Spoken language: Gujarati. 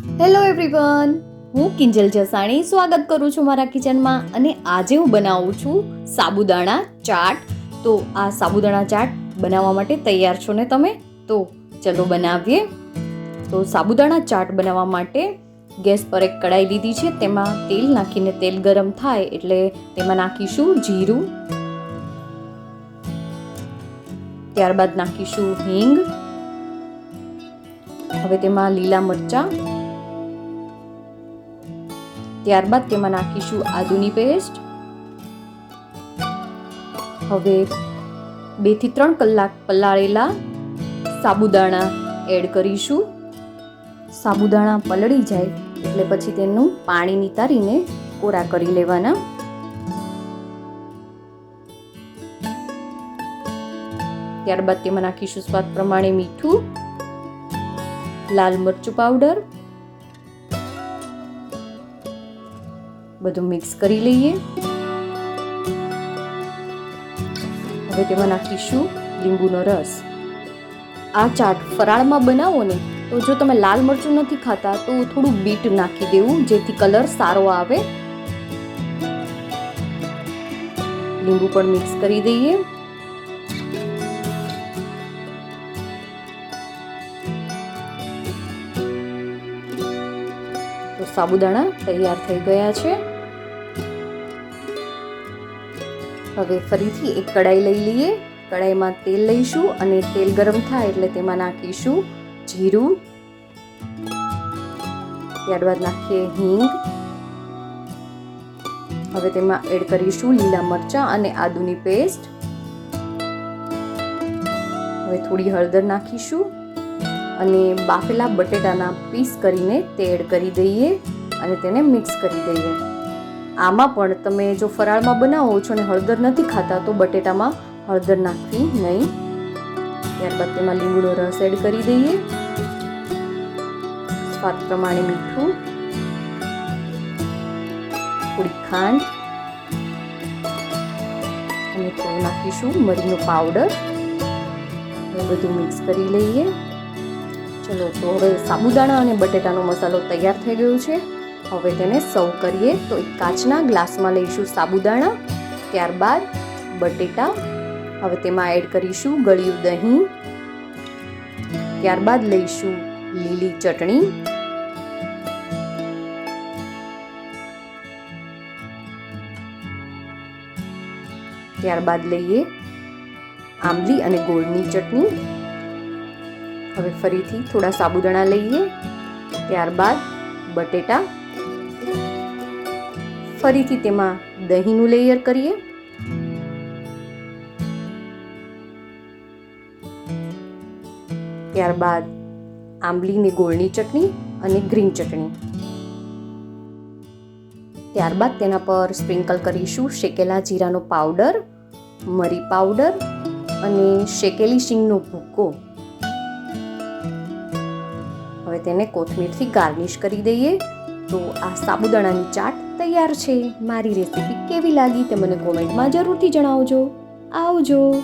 હેલો એવરીવન હું કિંજલ જસાણી સ્વાગત કરું છું મારા કિચનમાં અને આજે હું બનાવું છું સાબુદાણા ચાટ. તો આ સાબુદાણા ચાટ બનાવવા માટે તૈયાર છો ને તમે? તો ચલો બનાવીએ. તો સાબુદાણા ચાટ બનાવવા માટે ગેસ પર એક કડાઈ લીધી છે. તેમાં તેલ નાખીને તેલ ગરમ થાય એટલે તેમાં નાખીશું જીરું. ત્યારબાદ નાખીશું હિંગ. હવે તેમાં લીલા મરચાં. ત્યારબાદ તેમાં નાખીશું આદુની પેસ્ટ. હવે બેથી ત્રણ કલાક પલાળેલા સાબુદાણા એડ કરીશું. સાબુદાણા પલળી જાય એટલે પછી તેનું પાણી નિતારીને કોરા કરી લેવાના. ત્યારબાદ તેમાં નાખીશું સ્વાદ પ્રમાણે મીઠું, લાલ મરચું પાવડર બધું મિક્સ કરી લઈએ. હવે તેમાં નાખીશું લીંબુનો રસ. આ ચાટ ફરાળમાં બનાવો ને, તો જો તમે લાલ મરચું નથી ખાતા, તો થોડું બીટ નાખી દેવું, જેથી કલર સારો આવે. લીંબુ પણ મિક્સ કરી દઈએ. તો સાબુદાણા તૈયાર થઈ ગયા છે. હવે ફરીથી એક કડાઈ લઈ લઈએ. કડાઈમાં તેલ લઈશું અને તેલ ગરમ થાય એટલે તેમાં નાખીશું જીરું. ત્યારબાદ નાખીએ હિંગ. હવે તેમાં એડ કરીશું લીલા મરચાં અને આદુની પેસ્ટ. હવે થોડી હળદર નાખીશું અને બાફેલા બટેટાના પીસ કરીને તે એડ કરી દઈએ અને તેને મિક્સ કરી દઈએ. આમાં પણ તમે જો ફરાળમાં બનાવો છો અને હળદર નથી ખાતા, તો બટેટામાં હળદર નાખવી નહીં. ત્યારબાદ તેમાં લીંબુનો રસ એડ કરી દઈએ. સ્વાદ પ્રમાણે મીઠું. થોડી ખાંડ. અને થોડું નાખીશું, મરીનો પાવડર. બધું મિક્સ કરી લઈએ. ચલો, તો હવે સાબુદાણા અને બટેટાનો મસાલો તૈયાર થઈ ગયો છે. હવે તેને સર્વ કરીએ તો એક કાચના ગ્લાસમાં લઈશું સાબુદાણા, ત્યારબાદ બટેટા, હવે તેમાં એડ કરીશું ગળ્યું દહીં, ત્યારબાદ લઈશું લીલી ચટણી. ત્યારબાદ લઈએ આંબલી અને ગોળની ચટણી. હવે ફરીથી થોડા સાબુદાણા લઈએ, ત્યારબાદ બટેટા ફરીથી તેમાં દહીંનું લેયર કરીએ. ત્યારબાદ આંબલીની ગોળની ચટણી અને ગ્રીન ચટણી. ત્યારબાદ તેના પર સ્પ્રિંકલ કરીશું શેકેલા જીરાનો પાવડર મરી પાવડર અને શેકેલી શીંગનો ભૂકો. હવે તેને કોથમીરથી ગાર્નિશ કરી દઈએ. તો આ સાબુદાણાની ચાટ તૈયાર છે. મારી રેસીપી કેવી લાગી તે મને કોમેન્ટમાં જરૂરથી જણાવજો. આવજો.